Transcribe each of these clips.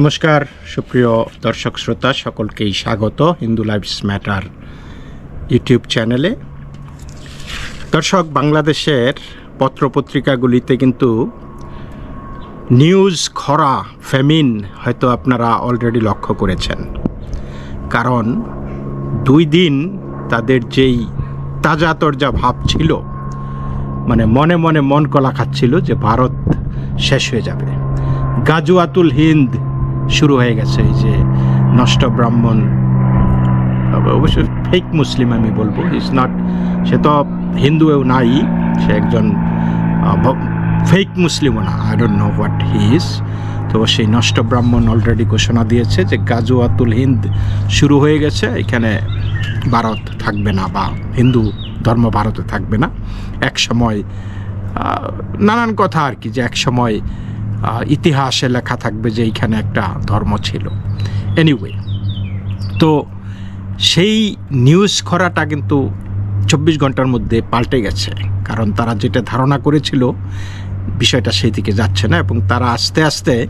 নমস্কার, সুপ্রিয় দর্শক শ্রোতা, সকলকেই স্বাগত হিন্দু লাইভস ম্যাটার ইউটিউব চ্যানেলে। দর্শক, বাংলাদেশের পত্রপত্রিকাগুলিতে কিন্তু নিউজ খরা, ফেমিন হয়তো আপনারা অলরেডি লক্ষ্য করেছেন। কারণ দুই দিন তাদের যেই তাজা তরজা ভাব ছিল মানে মনে মনে মন কলা খাচ্ছিল যে ভারত শেষ হয়ে যাবে। গাজুয়াতুল হিন্দ শুরু হয়ে গেছে এই যে নষ্ট ব্রাহ্মণ। অবশ্য ফেক মুসলিম আমি বলব ইজ নট সে তো হিন্দুও নাই, সে একজন ফেক মুসলিমও না I don't know what he is তো সেই নষ্ট ব্রাহ্মণ অলরেডি ঘোষণা দিয়েছে যে গাজুয়াতুল হিন্দ শুরু হয়ে গেছে, এখানে ভারত থাকবে না বা হিন্দু ধর্ম ভারতে থাকবে না। এক সময় নানান কথা আর কি, যে এক সময় ইতিহাসে লেখা থাকবে যে এইখানে একটা ধর্ম ছিল। এনিওয়ে তো সেই নিউজ খরাটা কিন্তু চব্বিশ ঘণ্টার মধ্যে পাল্টে গেছে। কারণ তারা যেটা ধারণা করেছিল, বিষয়টা সেই দিকে যাচ্ছে না এবং তারা আস্তে আস্তে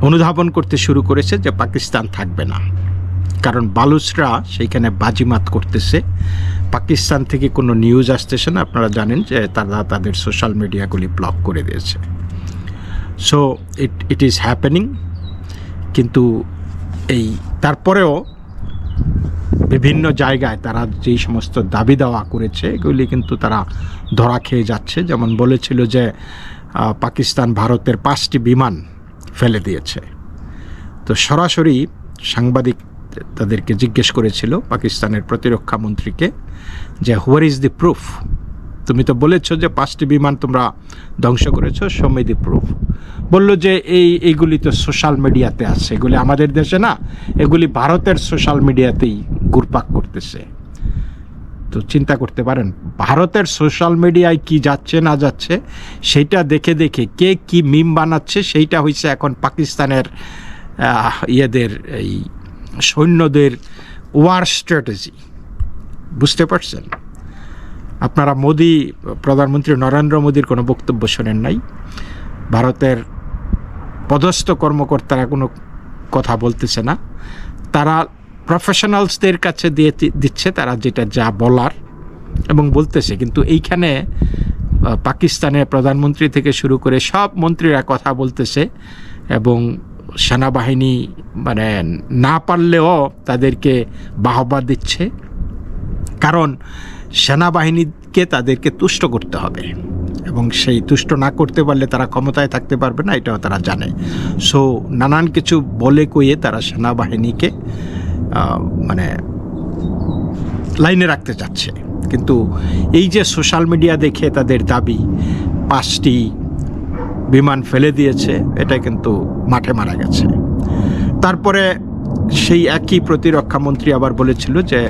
অনুধাবন করতে শুরু করেছে যে পাকিস্তান থাকবে না। কারণ বালুচরা সেইখানে বাজিমাত করতেছে। পাকিস্তান থেকে কোনো নিউজ আসতেছে না। আপনারা জানেন যে তারা তাদের সোশ্যাল মিডিয়াগুলি ব্লক করে দিয়েছে। So it it is happening কিন্তু এই, তারপরেও বিভিন্ন জায়গায় তারা যেই সমস্ত দাবি দাওয়া করেছে, এগুলি কিন্তু তারা ধরা খেয়ে যাচ্ছে। যেমন বলেছিল যে পাকিস্তান ভারতের পাঁচটি বিমান ফেলে দিয়েছে। তো সরাসরি সাংবাদিক তাদেরকে জিজ্ঞেস করেছিল পাকিস্তানের প্রতিরক্ষা মন্ত্রীকে যে হোয়ার ইজ দি প্রুফ তুমি তো বলেছ যে পাঁচটি বিমান তোমরা ধ্বংস করেছ সময় প্রুফ বলল যে এই এইগুলি তো সোশ্যাল মিডিয়াতে আছে, এগুলি আমাদের দেশে না, এগুলি ভারতের সোশ্যাল মিডিয়াতেই ঘুরপাক করতেছে। তো চিন্তা করতে পারেন, ভারতের সোশ্যাল মিডিয়ায় কি যাচ্ছে না যাচ্ছে সেইটা দেখে দেখে কে কি মিম বানাচ্ছে, সেইটা হয়েছে এখন পাকিস্তানের ইয়েদের এই সৈন্যদের ওয়ার স্ট্র্যাটেজি বুঝতে পারছেন? আপনারা মোদি, প্রধানমন্ত্রী নরেন্দ্র মোদীর কোনো বক্তব্য শোনেন নাই। ভারতের পদস্থ কর্মকর্তারা কোনো কথা বলতেছে না। তারা প্রফেশনালসদের কাছে দিয়ে দিচ্ছে, তারা যেটা যা বলার এবং বলতেছে। কিন্তু এইখানে পাকিস্তানের প্রধানমন্ত্রী থেকে শুরু করে সব মন্ত্রীরা কথা বলতেছে এবং সেনাবাহিনী মানে না পারলেও তাদেরকে বাহবা দিচ্ছে। কারণ সেনাবাহিনীকে তাদেরকে তুষ্ট করতে হবে। এবং সেই তুষ্ট না করতে পারলে তারা ক্ষমতায় থাকতে পারবে না, এটাও তারা জানে। সো, নানান কিছু বলে কইয়ে তারা সেনাবাহিনীকে মানে লাইনে রাখতে চাচ্ছে। কিন্তু এই যে সোশ্যাল মিডিয়া দেখে তাদের দাবি, পাঁচটি বিমান ফেলে দিয়েছে, এটা কিন্তু মাঠে মারা গেছে। তারপরে সেই একই প্রতিরক্ষা মন্ত্রী আবার বলেছিল যে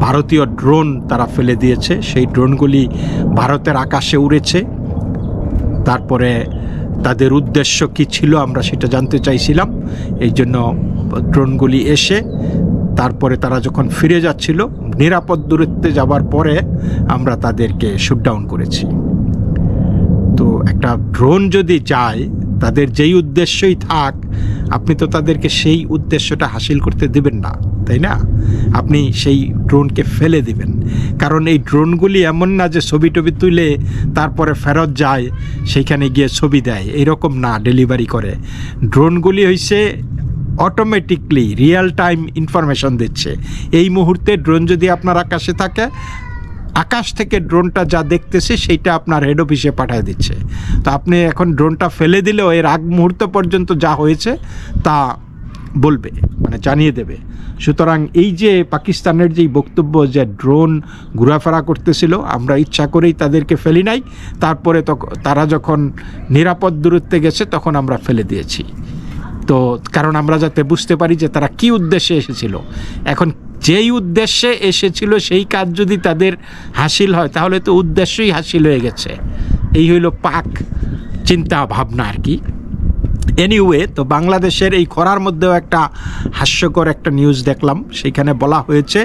ভারতীয় ড্রোন তারা ফেলে দিয়েছে। সেই ড্রোনগুলি ভারতের আকাশে উড়েছে। তারপরে তাদের উদ্দেশ্য কি ছিল আমরা সেটা জানতে চাইছিলাম। এই জন্য ড্রোনগুলি এসে তারপরে তারা যখন ফিরে যাচ্ছিল, নিরাপদ দূরত্বে যাবার পরে আমরা তাদেরকে শুটডাউন করেছি। তো একটা ড্রোন যদি যায়, তাদের যেই উদ্দেশ্যই থাক আপনি তো তাদেরকে সেই উদ্দেশ্যটা হাসিল করতে দিবেন না, তাই না? আপনি সেই ড্রোনকে ফেলে দিবেন। কারণ এই ড্রোনগুলি এমন না যে ছবি টবি তুলে তারপরে ফেরত যায় সেইখানে গিয়ে ছবি দেয়। এরকম না ডেলিভারি করে। ড্রোনগুলি হইছে অটোমেটিকলি রিয়েল টাইম ইনফরমেশন দিচ্ছে। এই মুহূর্তে ড্রোন যদি আপনার আকাশে থাকে আকাশ থেকে ড্রোনটা যা দেখতেছে, সেইটা আপনার হেড অফিসে পাঠিয়ে দিচ্ছে। তো আপনি এখন ড্রোনটা ফেলে দিলেও এর আগ মুহূর্ত পর্যন্ত যা হয়েছে, তা বলবে মানে জানিয়ে দেবে। সুতরাং এই যে পাকিস্তানের যেই বক্তব্য যে ড্রোন ঘোরাফেরা করতেছিল, আমরা ইচ্ছা করেই তাদেরকে ফেলি নাই। তারপরে তারা যখন নিরাপদ দূরত্বে গেছে, তখন আমরা ফেলে দিয়েছি। তো কারণ আমরা যাতে বুঝতে পারি যে তারা কি উদ্দেশ্যে এসেছিল। এখন যেই উদ্দেশ্যে এসেছিল, সেই কাজ যদি তাদের হাসিল হয়, তাহলে তো উদ্দেশ্যই হাসিল হয়ে গেছে। এই হইল পাক চিন্তা ভাবনা আর কি। এনিওয়ে তো বাংলাদেশের এই খরার মধ্যেও একটা হাস্যকর একটা নিউজ দেখলাম। সেইখানে বলা হয়েছে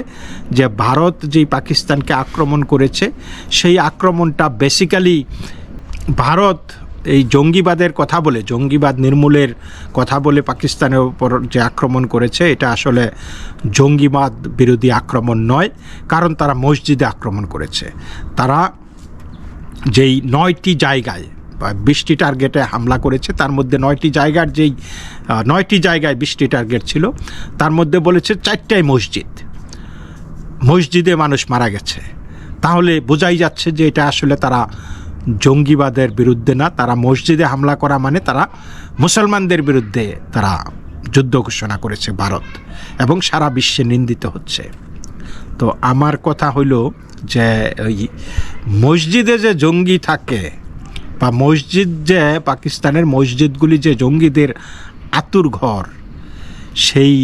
যে ভারত যেই পাকিস্তানকে আক্রমণ করেছে, সেই আক্রমণটা বেসিক্যালি ভারত এই জঙ্গিবাদের কথা বলে, জঙ্গিবাদ নির্মূলের কথা বলে পাকিস্তানের উপর যে আক্রমণ করেছে, এটা আসলে জঙ্গিবাদ বিরোধী আক্রমণ নয়, কারণ তারা মসজিদে আক্রমণ করেছে। তারা যেই নয়টি জায়গায় বা বিশটি টার্গেটে হামলা করেছে, তার মধ্যে নয়টি জায়গার যেই নয়টি জায়গায় বৃষ্টি টার্গেট ছিল, তার মধ্যে বলেছে চারটাই মসজিদ। মসজিদে মানুষ মারা গেছে। তাহলে বোঝাই যাচ্ছে যে এটা আসলে তারা জঙ্গিবাদের বিরুদ্ধে না, তারা মসজিদে হামলা করা মানে তারা মুসলমানদের বিরুদ্ধে তারা যুদ্ধ ঘোষণা করেছে ভারত এবং সারা বিশ্বে নিন্দিত হচ্ছে। তো আমার কথা হইল যে ওই মসজিদে যে জঙ্গি থাকে বা মসজিদ যে পাকিস্তানের মসজিদগুলি যে জঙ্গিদের আতুর ঘর, সেই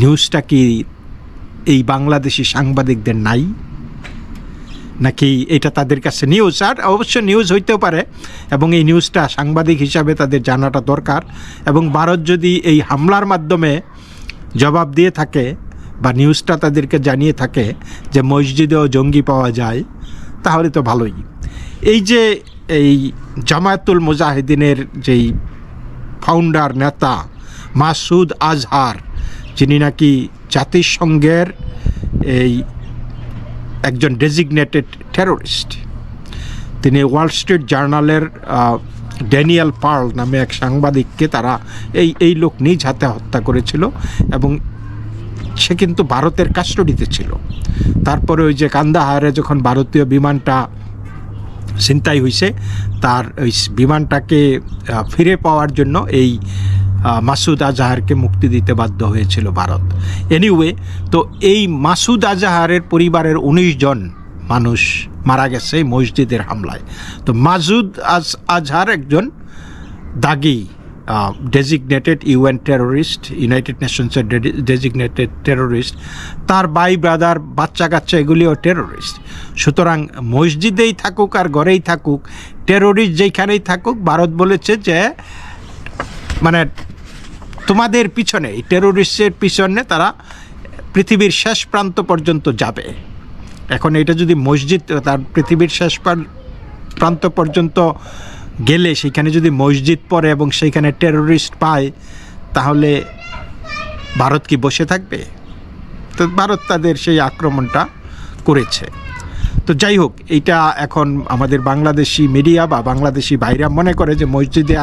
নিউজটা কি এই বাংলাদেশি সাংবাদিকদের নাই? নাকি এটা তাদের কাছে নিউজ আর অবশ্য নিউজ হইতেও পারে, এবং এই নিউজটা সাংবাদিক হিসাবে তাদের জানাটা দরকার। এবং ভারত যদি এই হামলার মাধ্যমে জবাব দিয়ে থাকে বা নিউজটা তাদেরকে জানিয়ে থাকে যে মসজিদেও জঙ্গি পাওয়া যায়, তাহলে তো ভালোই। এই যে এই জামায়াতুল মুজাহিদিনের যেই ফাউন্ডার নেতা মাসুদ আজহার, যিনি নাকি জাতিসংঘের এই একজন ডেজিগনেটেড টেরোরিস্ট তিনি ওয়াল স্ট্রিট জার্নালের ড্যানিয়েল পার্ল নামে এক সাংবাদিককে তারা এই এই লোক নিজ হাতে হত্যা করেছিল এবং সে কিন্তু ভারতের কাস্টডিতে ছিল। তারপরে ওই যে কান্দাহারে যখন ভারতীয় বিমানটা ছিনতাই হয়েছে তার ওই বিমানটাকে ফিরে পাওয়ার জন্য এই মাসুদ আজাহারকে মুক্তি দিতে বাধ্য হয়েছিল ভারত। এনিওয়ে তো এই মাসুদ আজাহারের পরিবারের উনিশ জন মানুষ মারা গেছে মসজিদের হামলায়। তো মাসুদ আজ, আজহার একজন দাগি ডেজিগনেটেড ইউএন টেরোরিস্ট ইউনাইটেড নেশনসের ডেজিগনেটেড টেরোরিস্ট তার বাই ব্রাদার বাচ্চা কাচ্চা এগুলিও টেরোরিস্ট সুতরাং মসজিদেই থাকুক আর ঘরেই থাকুক টেরোরিস্ট যেখানেই থাকুক, ভারত বলেছে যে মানে তোমাদের পিছনে, এই টেরোরিস্টের পিছনে তারা পৃথিবীর শেষ প্রান্ত পর্যন্ত যাবে। এখন এটা যদি মসজিদ, তার পৃথিবীর শেষ প্রান- প্রান্ত পর্যন্ত গেলে, সেখানে যদি মসজিদ পড়ে এবং সেইখানে টেরোরিস্ট পায়, তাহলে ভারত কি বসে থাকবে? তো ভারত তাদের সেই আক্রমণটা করেছে। তো যাই হোক, এইটা এখন আমাদের বাংলাদেশি মিডিয়া বা বাংলাদেশি ভাইরা মনে করে যে মসজিদে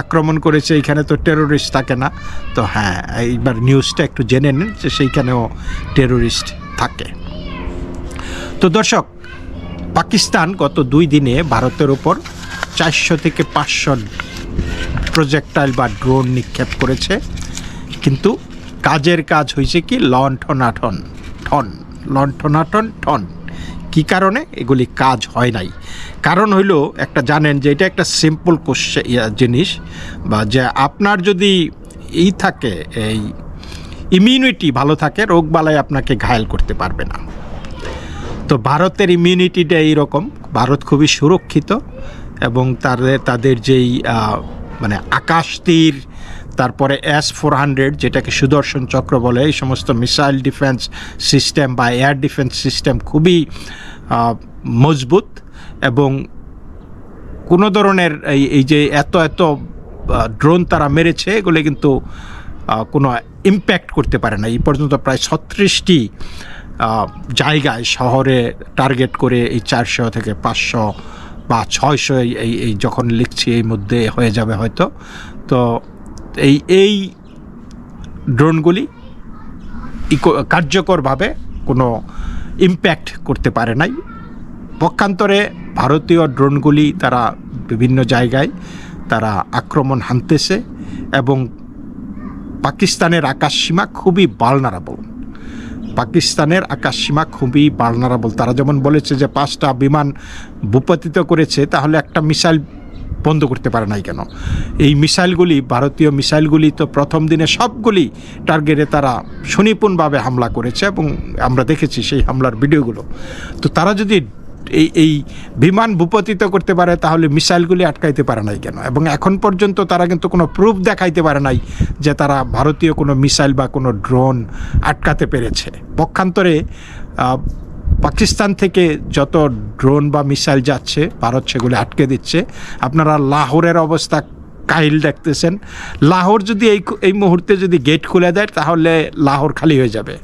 আক্রমণ করেছে, এখানে তো টেরোরিস্ট থাকে না। তো হ্যাঁ এইবার নিউজটা একটু জেনে নেন যে সেইখানেও টেরোরিস্ট থাকে। তো দর্শক, পাকিস্তান গত দুই দিনে ভারতের ওপর চারশো থেকে পাঁচশো প্রজেক্টাইল বা ড্রোন নিক্ষেপ করেছে। কিন্তু কাজের কাজ হয়েছে কি? লণ্ঠনাঠন, ঠন লণ্ঠনাঠন, ঠন। কি কারণে? এগুলি কাজ হয় নাই। কারণ হইল একটা জানেন যে এটা একটা সিম্পল কোশ্চে জিনিস বা যে আপনার যদি ই থাকে, এই ইমিউনিটি ভালো থাকে রোগবালাই আপনাকে ঘায়েল করতে পারবে না। তো ভারতের ইমিউনিটিটা এইরকম। ভারত খুবই সুরক্ষিত এবং তাদের তাদের যেই মানে আকাশ তীর তারপরে এস ফোর হান্ড্রেড যেটাকে সুদর্শন চক্র বলে, এই সমস্ত মিসাইল ডিফেন্স সিস্টেম বা এয়ার ডিফেন্স সিস্টেম খুবই মজবুত এবং কোনো ধরনের এই এই যে এত এত ড্রোন তারা মেরেছে, এগুলো কিন্তু কোনো ইম্প্যাক্ট করতে পারে না। এই পর্যন্ত প্রায় ছত্রিশটি জায়গায় শহরে টার্গেট করে এই চারশো থেকে পাঁচশো বা ছয়শো এই, এই- যখন লিখছি, এই মধ্যে হয়ে যাবে হয়তো। তো এই এই ড্রোনগুলি ইকো, কার্যকরভাবে কোনো ইম্প্যাক্ট করতে পারে নাই। পক্ষান্তরে ভারতীয় ড্রোনগুলি তারা বিভিন্ন জায়গায় তারা আক্রমণ হানতেছে এবং পাকিস্তানের আকাশসীমা খুবই বালনারাবল পাকিস্তানের আকাশসীমা খুবই বালনারাবল তারা যেমন বলেছে যে পাঁচটা বিমান ভূপাতিত করেছে, তাহলে একটা মিসাইল বন্ধ করতে পারে নাই কেন? এই মিসাইলগুলি, ভারতীয় মিসাইলগুলি তো প্রথম দিনে সবগুলি টার্গেটে তারা সুনিপুণভাবে হামলা করেছে এবং আমরা দেখেছি সেই হামলার ভিডিওগুলো। তো তারা যদি এই এই বিমান ভূপতিত করতে পারে, তাহলে মিসাইলগুলি আটকাইতে পারে নাই কেন? এবং এখন পর্যন্ত তারা কিন্তু কোনো প্রুফ দেখাইতে পারে নাই যে তারা ভারতীয় কোনো মিসাইল বা কোনো ড্রোন আটকাতে পেরেছে। পক্ষান্তরে পাকিস্তান থেকে যত ড্রোন বা মিসাইল যাচ্ছে, ভারত সেগুলো আটকে দিচ্ছে। আপনারা লাহোরের অবস্থা কাহিল দেখতেছেন। লাহোর যদি এই এই মুহূর্তে যদি গেট খুলে দেয়, তাহলে লাহোর খালি হয়ে যাবে।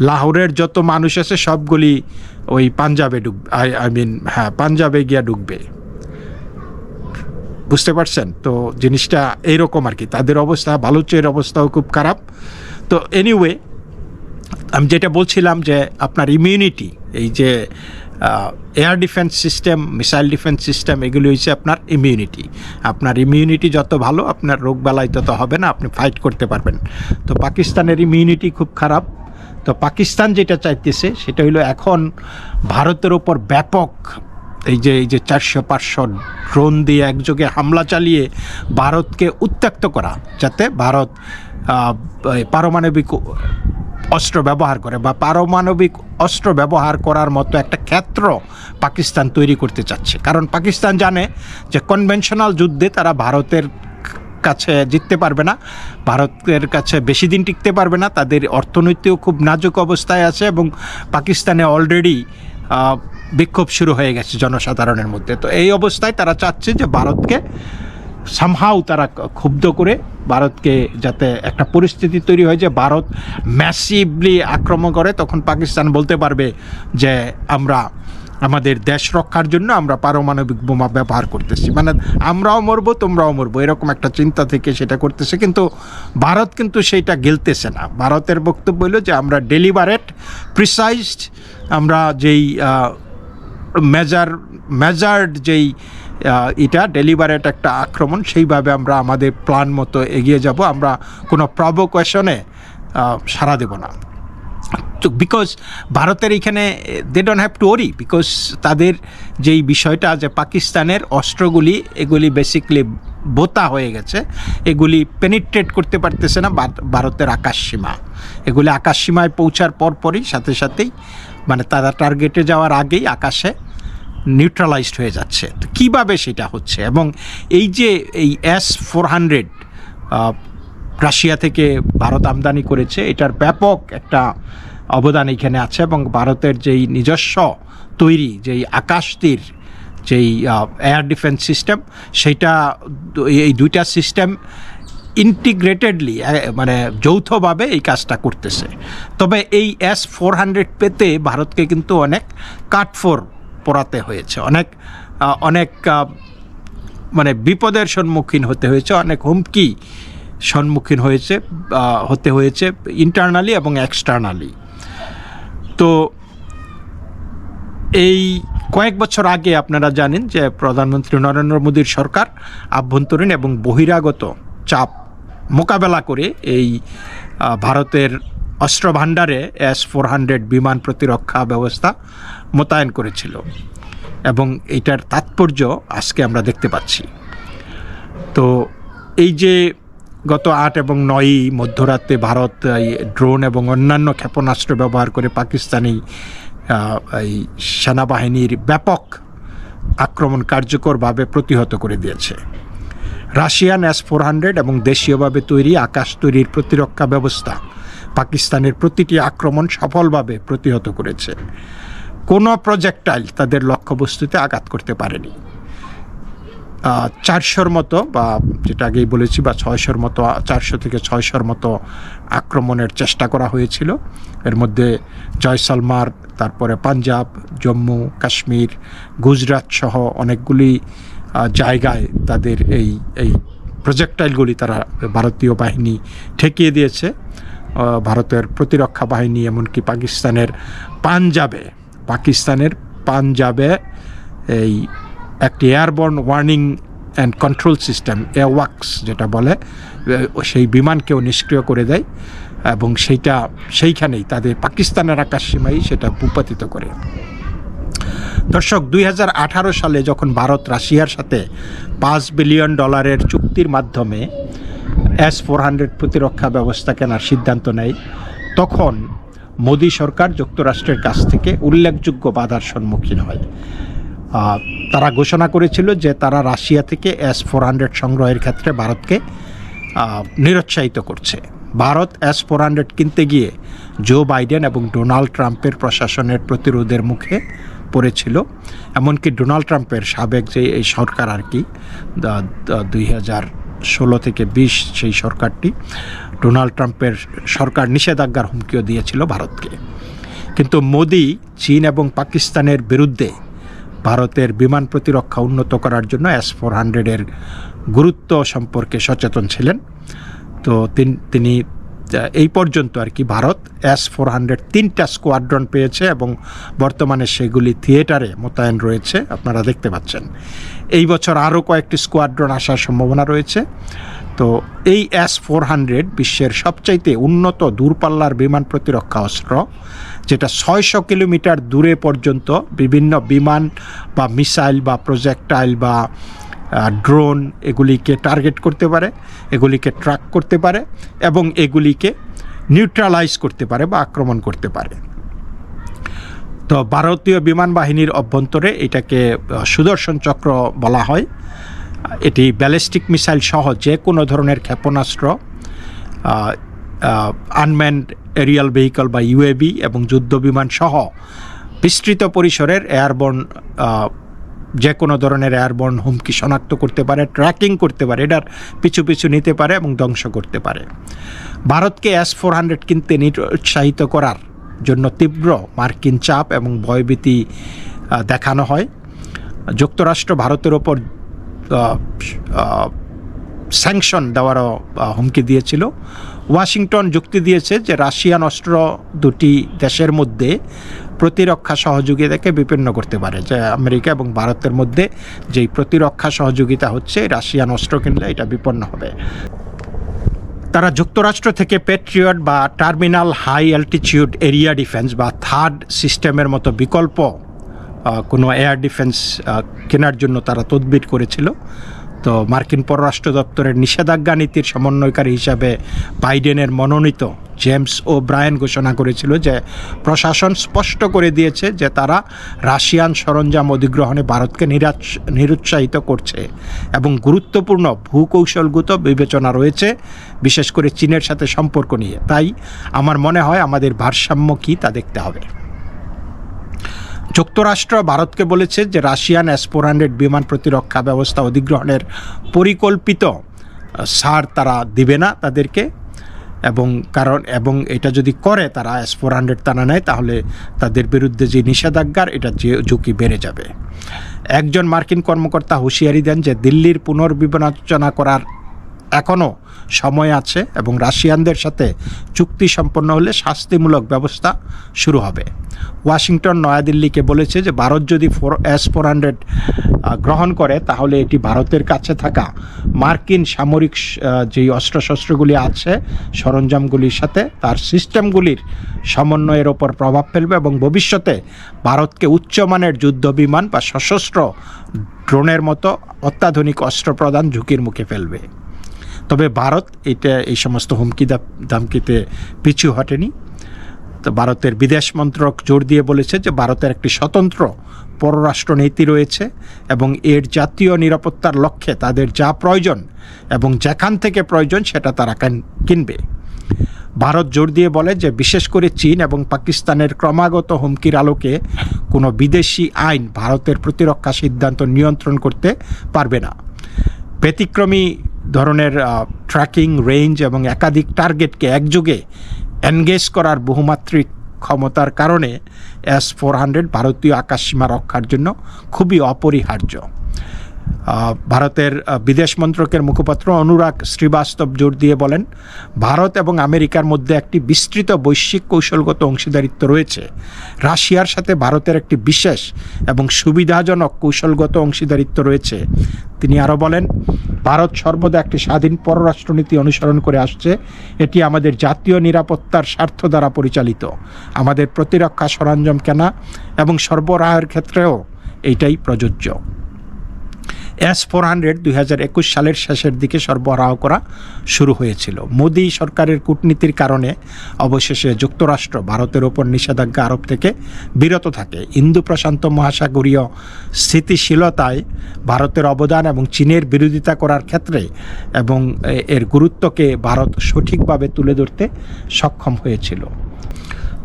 লাহোরের যত মানুষ আছে, সবগুলি ওই পাঞ্জাবে ডুববে আই মিন হ্যাঁ পাঞ্জাবে গিয়া ডুববে। বুঝতে পারছেন? তো জিনিসটা এইরকম আর কি। তাদের অবস্থা, বালুচের অবস্থাও খুব খারাপ। তো এনিওয়ে আমি যেটা বলছিলাম যে আপনার ইমিউনিটি এই যে air defence system missile defence system এগুলি হচ্ছে আপনার ইমিউনিটি আপনার ইমিউনিটি যত ভালো, আপনার রোগ রোগবালাই তত হবে না, আপনি ফাইট করতে পারবেন। তো পাকিস্তানের ইমিউনিটি খুব খারাপ। তো পাকিস্তান যেটা চাইতেছে, সেটা হলো এখন ভারতের ওপর ব্যাপক এই যে এই যে চারশো পাঁচশো ড্রোন দিয়ে একযোগে হামলা চালিয়ে ভারতকে উত্ত্যক্ত করা, যাতে ভারত পারমাণবিক অস্ত্র ব্যবহার করে বা পারমাণবিক অস্ত্র ব্যবহার করার মতো একটা ক্ষেত্র পাকিস্তান তৈরি করতে চাচ্ছে। কারণ পাকিস্তান জানে যে কনভেনশনাল যুদ্ধে তারা ভারতের কাছে জিততে পারবে না, ভারতের কাছে বেশি দিন টিকতে পারবে না, তাদের অর্থনৈতিক খুব নাজুক অবস্থায় আছে এবং পাকিস্তানে অলরেডি বিক্ষোভ শুরু হয়ে গেছে জনসাধারণের মধ্যে। তো এই অবস্থায় তারা চাচ্ছে যে ভারতকে সামহাও তারা ক্ষুব্ধ করে ভারতকে যাতে একটা পরিস্থিতি তৈরি হয় যে ভারত ম্যাসিভলি আক্রমণ করে, তখন পাকিস্তান বলতে পারবে যে আমরা আমাদের দেশ রক্ষার জন্য আমরা পারমাণবিক বোমা ব্যবহার করতেছি। মানে আমরাও মরবো, তোমরাও মরবো, এরকম একটা চিন্তা থেকে সেটা করতেছে। কিন্তু ভারত কিন্তু সেইটা গেলতেছে না। ভারতের বক্তব্য হলো যে আমরা ডেলিভারেট প্রিসাইজড আমরা যেই মেজার মেজার্ড যেই এটা ডেলিভারেট একটা আক্রমণ। সেইভাবে আমরা আমাদের প্ল্যান মতো এগিয়ে যাব। আমরা কোনো প্রভোকেশনে সাড়া দেব না। বিকজ ভারতের এখানে they don't have to worry because তাদের যেই বিষয়টা যে পাকিস্তানের অস্ত্রগুলি, এগুলি বেসিকলি বোতা হয়ে গেছে। এগুলি পেনিট্রেট করতে পারতেছে না ভারতের আকাশ সীমা। এগুলি আকাশ সীমায় পৌঁছার পরপরই সাথে সাথেই মানে তারা টার্গেটে যাওয়ার আগেই আকাশে নিউট্রালাইজড হয়ে যাচ্ছে। তো কীভাবে সেটা হচ্ছে? এবং এই যে এই এস ফোর হান্ড্রেড রাশিয়া থেকে ভারত আমদানি করেছে, এটার ব্যাপক একটা অবদান এখানে আছে এবং ভারতের যেই নিজস্ব তৈরি, যেই আকাশ তীর যেই এয়ার ডিফেন্স সিস্টেম সেইটা দু- এই দুইটা সিস্টেম ইন্টিগ্রেটেডলি মানে যৌথভাবে এই কাজটা করতেছে। তবে এই এস ফোর হান্ড্রেড পেতে ভারতকে কিন্তু অনেক কাঠফোর পোড়াতে হয়েছে। অনেক অনেক মানে বিপদের সম্মুখীন হতে হয়েছে, অনেক হুমকি সম্মুখীন হয়েছে হতে হয়েছে ইন্টারনালি এবং এক্সটার্নালি তো এই কয়েক বছর আগে আপনারা জানেন যে প্রধানমন্ত্রী নরেন্দ্র মোদীর সরকার আভ্যন্তরীণ এবং বহিরাগত চাপ মোকাবেলা করে এই ভারতের অস্ত্র ভাণ্ডারে এস ফোর হান্ড্রেড বিমান প্রতিরক্ষা ব্যবস্থা মোতায়েন করেছিল। এবং এটার তাৎপর্য আজকে আমরা দেখতে পাচ্ছি। তো এই যে গত আট এবং নয়ই মধ্যরাতে ভারত এই ড্রোন এবং অন্যান্য ক্ষেপণাস্ত্র ব্যবহার করে পাকিস্তানি এই সেনাবাহিনীর ব্যাপক আক্রমণ কার্যকরভাবে প্রতিহত করে দিয়েছে। রাশিয়ান এস ফোর হান্ড্রেড এবং দেশীয়ভাবে তৈরি আকাশ তৈরির প্রতিরক্ষা ব্যবস্থা পাকিস্তানের প্রতিটি আক্রমণ সফলভাবে প্রতিহত করেছে। কোনো প্রজেক্টাইল তাদের লক্ষ্যবস্তুতে আঘাত করতে পারেনি। চারশোর মতো বা যেটা আগেই বলেছি বা ছয়শোর মতো, চারশো থেকে ছয়শোর মতো আক্রমণের চেষ্টা করা হয়েছিল। এর মধ্যে জয়সালমার তারপরে পাঞ্জাব, জম্মু, কাশ্মীর, গুজরাট সহ অনেকগুলি জায়গায় তাদের এই এই প্রজেক্টাইলগুলি তারা ভারতীয় বাহিনী ঠেকিয়ে দিয়েছে। ভারতের প্রতিরক্ষা বাহিনী এমনকি পাকিস্তানের পাঞ্জাবে পাকিস্তানের পাঞ্জাবে এই একটি airborne warning and control system এয়ারওয়াক্স যেটা বলে সেই বিমানকেও নিষ্ক্রিয় করে দেয় এবং সেইটা, সেইখানেই তাদের পাকিস্তানের আকাশ সীমাই সেটা ভূপাতিত করে। দর্শক, দুই হাজার আঠারো সালে যখন ভারত রাশিয়ার সাথে পাঁচ বিলিয়ন ডলারের চুক্তির মাধ্যমে এস ফোর হান্ড্রেড প্রতিরক্ষা ব্যবস্থা কেনার সিদ্ধান্ত নেয়। তখন মোদী সরকার যুক্তরাষ্ট্রের কাছ থেকে উল্লেখযোগ্য বাধার সম্মুখীন হয়। তারা ঘোষণা করেছিল যে তারা রাশিয়া থেকে এস ফোর হান্ড্রেড সংগ্রহের ক্ষেত্রে ভারতকে নিরুৎসাহিত করছে। ভারত এস ফোর হান্ড্রেড কিনতে গিয়ে জো বাইডেন এবং ডোনাল্ড ট্রাম্পের প্রশাসনের প্রতিরোধের মুখে পড়েছিল। এমনকি ডোনাল্ড ট্রাম্পের সাবেক যে এই সরকার আর কি দুই হাজার ষোলো থেকে বিশ সেই সরকারটি ডোনাল্ড ট্রাম্পের সরকার নিষেধাজ্ঞার হুমকিও দিয়েছিল ভারতকে। কিন্তু মোদি চীন এবং পাকিস্তানের বিরুদ্ধে ভারতের বিমান প্রতিরক্ষা উন্নত করার জন্য এস ফোর হান্ড্রেডের গুরুত্ব সম্পর্কে সচেতন ছিলেন। তো তিন- এই পর্যন্ত আর কি ভারত এস ফোর হান্ড্রেড তিনটা স্কোয়াড্রন পেয়েছে এবং বর্তমানে সেগুলি থিয়েটারে মোতায়েন রয়েছে, আপনারা দেখতে পাচ্ছেন। এই বছর আরও কয়েকটি স্কোয়াড্রন আসার সম্ভাবনা রয়েছে। তো এই এস ফোর হান্ড্রেড বিশ্বের সবচাইতে উন্নত দূরপাল্লার বিমান প্রতিরক্ষা অস্ত্র, যেটা ছয়শো কিলোমিটার দূরে পর্যন্ত বিভিন্ন বিমান বা মিসাইল বা প্রজেক্টাইল বা ড্রোন এগুলিকে টার্গেট করতে পারে, এগুলিকে ট্র্যাক করতে পারে এবং এগুলিকে নিউট্রালাইজ করতে পারে বা আক্রমণ করতে পারে। তো ভারতীয় বিমান বাহিনীর অভ্যন্তরে এটাকে সুদর্শন চক্র বলা হয়। এটি ব্যালিস্টিক মিসাইল সহ যে কোনো ধরনের ক্ষেপণাস্ত্র আনম্যান্ড এরিয়াল ভেহিকল বা ইউএবি এবং যুদ্ধ বিমান সহ বিস্তৃত পরিসরের এয়ারবর্ন যে কোনো ধরনের এয়ারবর্ন হুমকি শনাক্ত করতে পারে ট্র্যাকিং করতে পারে এটার পিছু পিছু নিতে পারে এবং ধ্বংস করতে পারে। ভারতকে এস ফোর হান্ড্রেড কিনতে উৎসাহিত করার জন্য তীব্র মার্কিন চাপ এবং ভয়ভীতি দেখানো হয়। যুক্তরাষ্ট্র ভারতের ওপর স্যাংশন দেওয়ারও হুমকি দিয়েছিল। ওয়াশিংটন যুক্তি দিয়েছে যে রাশিয়ান অস্ত্র দুটি দেশের মধ্যে প্রতিরক্ষা সহযোগিতাকে বিপন্ন করতে পারে। যে আমেরিকা এবং ভারতের মধ্যে যেই প্রতিরক্ষা সহযোগিতা হচ্ছে, রাশিয়ান অস্ত্র কিনলে এটা বিপন্ন হবে। তারা যুক্তরাষ্ট্র থেকে পেট্রিয়ট বা terminal high altitude area defence বা থার্ড সিস্টেমের মতো বিকল্প কোনো এয়ার ডিফেন্স কেনার জন্য তারা তদবির করেছিল। তো মার্কিন পররাষ্ট্র দপ্তরের নিষেধাজ্ঞা নীতির সমন্বয়কারী হিসাবে বাইডেনের মনোনীত জেমস ও ব্রায়ান ঘোষণা করেছিল যে প্রশাসন স্পষ্ট করে দিয়েছে যে তারা রাশিয়ান সরঞ্জাম অধিগ্রহণে ভারতকে নিরুৎসাহিত করছে এবং গুরুত্বপূর্ণ ভূকৌশলগত বিবেচনা রয়েছে, বিশেষ করে চীনের সাথে সম্পর্ক নিয়ে। তাই আমার মনে হয় আমাদের ভারসাম্য কী তা দেখতে হবে। যুক্তরাষ্ট্র ভারতকে বলেছে যে রাশিয়ান এস ফোর হান্ড্রেড বিমান প্রতিরক্ষা ব্যবস্থা অধিগ্রহণের পরিকল্পিত সার তারা দিবে না তাদেরকে। এবং কারণ, এবং এটা যদি করে, তারা এস ফোর হান্ড্রেড তারা নেয়, তাহলে তাদের বিরুদ্ধে যে নিষেধাজ্ঞার, এটা যে ঝুঁকি বেড়ে যাবে। একজন মার্কিন কর্মকর্তা হুঁশিয়ারি দেন যে দিল্লির পুনর্বিবেচনা করার এখনও সময় আছে এবং রাশিয়ানদের সাথে চুক্তি সম্পন্ন হলে শাস্তিমূলক ব্যবস্থা শুরু হবে। ওয়াশিংটন, নয়াদিল্লিকে বলেছে যে ভারত যদি ফোর এস ফোর হান্ড্রেড গ্রহণ করে, তাহলে এটি ভারতের কাছে থাকা মার্কিন সামরিক যেই অস্ত্রশস্ত্রগুলি আছে, সরঞ্জামগুলির সাথে তার সিস্টেমগুলির সমন্বয়ের ওপর প্রভাব ফেলবে এবং ভবিষ্যতে ভারতকে উচ্চমানের যুদ্ধ বিমান বা সশস্ত্র ড্রোনের মতো অত্যাধুনিক অস্ত্র প্রদান ঝুঁকির মুখে ফেলবে। তবে ভারত এটা এই সমস্ত হুমকি দামকিতে পিছু হটেনি। তো ভারতের বিদেশ মন্ত্রক জোর দিয়ে বলেছে যে ভারতের একটি স্বতন্ত্র পররাষ্ট্র নীতি রয়েছে এবং এর জাতীয় নিরাপত্তার লক্ষ্যে তাদের যা প্রয়োজন এবং যেখান থেকে প্রয়োজন সেটা তারা কিনবে। ভারত জোর দিয়ে বলে যে বিশেষ করে চীন এবং পাকিস্তানের ক্রমাগত হুমকির আলোকে কোনো বিদেশি আইন ভারতের প্রতিরক্ষা সিদ্ধান্ত নিয়ন্ত্রণ করতে পারবে না। ব্যতিক্রমী ধরনের ট্র্যাকিং রেঞ্জ এবং একাধিক টার্গেটকে একযোগে এনগেজ করার বহুমাত্রিক ক্ষমতার কারণে এস ফোর হান্ড্রেড ভারতীয় আকাশসীমা রক্ষার জন্য খুবই অপরিহার্য। ভারতের বিদেশ মন্ত্রকের মুখপাত্র অনুরাগ শ্রীবাস্তব জোর দিয়ে বলেন, ভারত এবং আমেরিকার মধ্যে একটি বিস্তৃত বৈশ্বিক কৌশলগত অংশীদারিত্ব রয়েছে। রাশিয়ার সাথে ভারতের একটি বিশেষ এবং সুবিধাজনক কৌশলগত অংশীদারিত্ব রয়েছে। তিনি আরও বলেন, ভারত সর্বদা একটি স্বাধীন পররাষ্ট্রনীতি অনুসরণ করে আসছে। এটি আমাদের জাতীয় নিরাপত্তার স্বার্থ দ্বারা পরিচালিত। আমাদের প্রতিরক্ষা সরঞ্জাম কেনা এবং সরবরাহের ক্ষেত্রেও এইটাই প্রযোজ্য। এস ফোর হান্ড্রেড দুই হাজার একুশ সালের শেষের দিকে সরবরাহ করা শুরু হয়েছিল। মোদী সরকারের কূটনীতির কারণে অবশেষে যুক্তরাষ্ট্র ভারতের ওপর নিষেধাজ্ঞা আরোপ থেকে বিরত থাকে। ইন্দো প্রশান্ত মহাসাগরীয় স্থিতিশীলতায় ভারতের অবদান এবং চীনের বিরোধিতা করার ক্ষেত্রে এবং এর গুরুত্বকে ভারত সঠিকভাবে তুলে ধরতে সক্ষম হয়েছিল।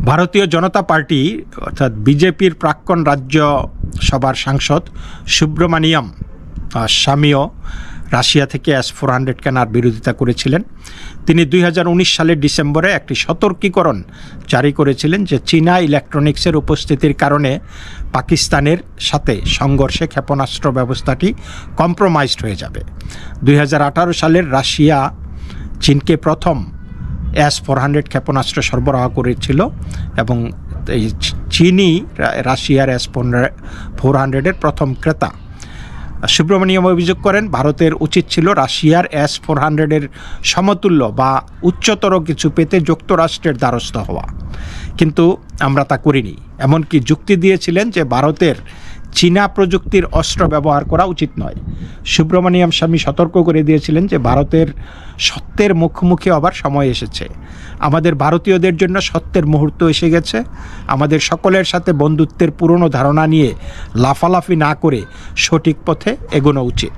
ভারতীয় জনতা পার্টি অর্থাৎ বিজেপির প্রাক্তন রাজ্য সভার সাংসদ সুব্রমণিয়াম আহ, স্বামীও রাশিয়া থেকে এস ফোর হান্ড্রেড কেনার বিরোধিতা করেছিলেন। তিনি দুই হাজার উনিশ সালের ডিসেম্বরে একটি সতর্কীকরণ জারি করেছিলেন যে চীনা ইলেকট্রনিক্সের উপস্থিতির কারণে পাকিস্তানের সাথে সংঘর্ষে ক্ষেপণাস্ত্র ব্যবস্থাটি কম্প্রোমাইজড হয়ে যাবে। দুই হাজার আঠারো সালের রাশিয়া চীনকে প্রথম এস ফোর হান্ড্রেড ক্ষেপণাস্ত্র সরবরাহ করেছিল এবং এই চীনই রাশিয়ার এস ফোর হান্ড্রেডের প্রথম ক্রেতা। সুব্রমণিয়ম অভিযোগ করেন, ভারতের উচিত ছিল রাশিয়ার এস ফোর হান্ড্রেডের সমতুল্য বা উচ্চতর কিছু পেতে যুক্তরাষ্ট্রের দ্বারস্থ হওয়া। কিন্তু আমরা তা করিনি। এমনকি যুক্তি দিয়েছিলেন যে ভারতের চীনা প্রযুক্তির অস্ত্র ব্যবহার করা উচিত নয়। সুব্রমণিয়াম স্বামী সতর্ক করে দিয়েছিলেন যে, ভারতের সত্যের মুখোমুখি হবার সময় এসেছে। আমাদের ভারতীয়দের জন্য সত্যের মুহূর্ত এসে গেছে। আমাদের সকলের সাথে বন্ধুত্বের পুরনো ধারণা নিয়ে লাফালাফি না করে সঠিক পথে এগোনো উচিত।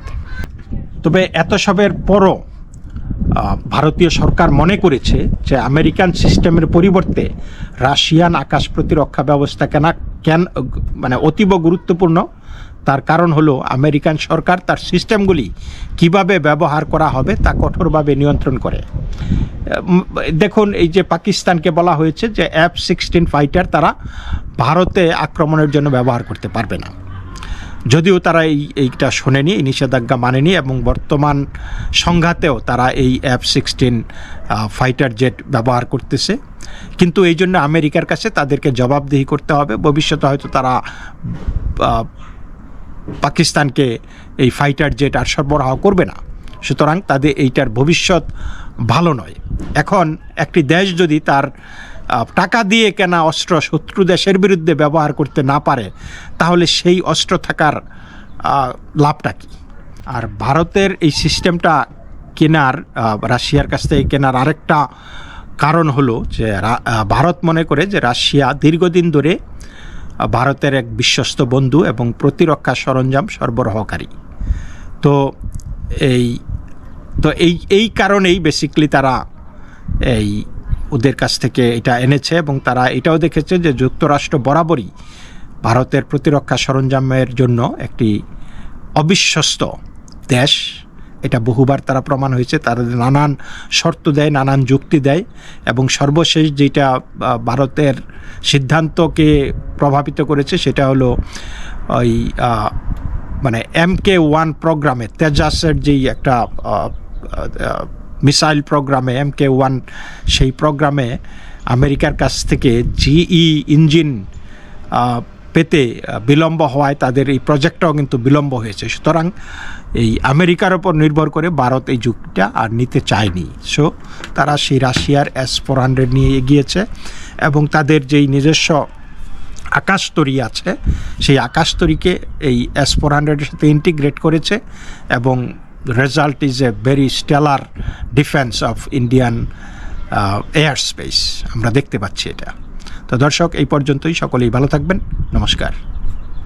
তবে এত সবের পরও ভারতীয় সরকার মনে করেছে যে আমেরিকান সিস্টেমের পরিবর্তে রাশিয়ান আকাশ প্রতিরক্ষা ব্যবস্থা কেনা, কেন মানে অতীব গুরুত্বপূর্ণ। তার কারণ হলো আমেরিকান সরকার তার সিস্টেমগুলি কীভাবে ব্যবহার করা হবে তা কঠোরভাবে নিয়ন্ত্রণ করে। দেখুন, এই যে পাকিস্তানকে বলা হয়েছে যে এফ সিক্সটিন ফাইটার তারা ভারতে আক্রমণের জন্য ব্যবহার করতে পারবে না। যদিও তারা এই এইটা শোনেনি, এই নিষেধাজ্ঞা মানেনি এবং বর্তমান সংঘাতেও তারা এই এফ সিক্সটিন ফাইটার জেট ব্যবহার করতেছে। কিন্তু এই জন্য আমেরিকার কাছে তাদেরকে জবাবদিহি করতে হবে। ভবিষ্যতে হয়তো তারা পাকিস্তানকে এই ফাইটার জেট আর সরবরাহ করবে না। সুতরাং তাদের এইটার ভবিষ্যৎ ভালো নয়। এখন একটি দেশ যদি তার টাকা দিয়ে কেনা অস্ত্র শত্রু দেশের বিরুদ্ধে ব্যবহার করতে না পারে, তাহলে সেই অস্ত্র থাকার লাভটা কী? আর ভারতের এই সিস্টেমটা কেনার রাশিয়ার কাছ থেকে কেনার আরেকটা কারণ হলো যে ভারত মনে করে যে রাশিয়া দীর্ঘদিন ধরে ভারতের এক বিশ্বস্ত বন্ধু এবং প্রতিরক্ষা সরঞ্জাম সরবরাহকারী। তো এই তো এই এই কারণেই বেসিকলি তারা এই ওদের কাছ থেকে এটা এনেছে এবং তারা এটাও দেখেছে যে যুক্তরাষ্ট্র বরাবরই ভারতের প্রতিরক্ষা সরঞ্জামের জন্য একটি অবিশ্বস্ত দেশ। এটা বহুবার তারা প্রমাণ হয়েছে। তারা নানান শর্ত দেয়, নানান যুক্তি দেয় এবং সর্বশেষ যেটা ভারতের সিদ্ধান্তকে প্রভাবিত করেছে সেটা হলো ওই মানে এম কে ওয়ান প্রোগ্রামে তেজাসের যেই একটা মিসাইল প্রোগ্রামে, এম কে ওয়ান সেই প্রোগ্রামে আমেরিকার কাছ থেকে জিই ইঞ্জিন পেতে বিলম্ব হওয়ায় তাদের এই প্রজেক্টটাও কিন্তু বিলম্ব হয়েছে। সুতরাং এই আমেরিকার ওপর নির্ভর করে ভারত এই যুগটা আর নিতে চায়নি। সো, তারা সেই রাশিয়ার এস ফোর হান্ড্রেড নিয়ে এগিয়েছে এবং তাদের যেই নিজস্ব আকাশতরী আছে, সেই আকাশতরীকে এই এস ফোর হান্ড্রেডের সাথে ইন্টিগ্রেট করেছে এবং result is a very stellar defence of Indian air space আমরা দেখতে পাচ্ছি এটা। তো দর্শক, এই পর্যন্তই। সকলেই ভালো থাকবেন। নমস্কার।